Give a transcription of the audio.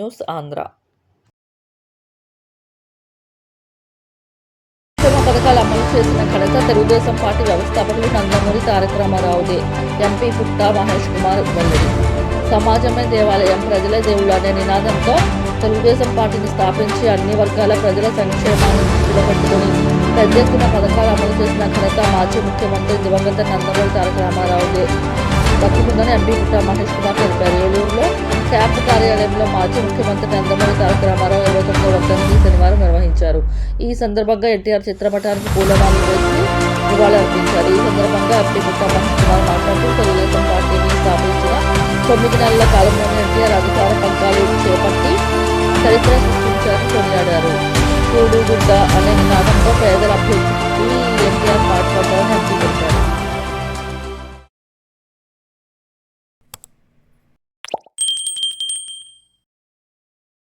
News Andhra పథకాలు అమలు చేసిన ఘనత తెలుగుదేశం పార్టీ వ్యవస్థాపకులు నందమూరి తారక రామారావుదే ఎంపీ పుట్టా మహేష్ కుమార్ వెల్లడి. సమాజమే దేవాలయం ప్రజలే దేవుళ్ళు అనే నినాదంతో తెలుగుదేశం పార్టీని స్థాపించి అన్ని వర్గాల ప్రజల సంక్షేమాన్ని దృష్టిలో పెట్టుకుని పెద్ద ఎత్తున పథకాలు అమలు చేసిన ఘనత మాజీ ముఖ్యమంత్రి దివంగత నందమూరి తారక రామారావుదే దక్కుతుందని ఎంపీ పుట్టా మహేష్ కుమార్ తెలిపారు. ఏలూరులో క్యాంప్ కార్యాలయంలో మాజీ ముఖ్యమంత్రి నందమూరి తారక రామారావు ఇరవై తొమ్మిదో శనివారం నిర్వహించారు. ఈ సందర్భంగా ఎన్టీఆర్ చిత్రపటానికి పూలమాలలు వేసి నివాళులర్పించారు ఈ సందర్భంగా ఎంపీ పుట్టా కుమార్ మాట్లాడుతూ తెలుగుదేశం పార్టీని స్థాపించిన తొమ్మిది నెలల కాలంలోనే ఎన్టీఆర్ అధికార పగ్గాలు చేపట్టి చరిత్ర సృష్టించారని కొనియాడారు. కూడు గుడ్డ అనే నినాదంతో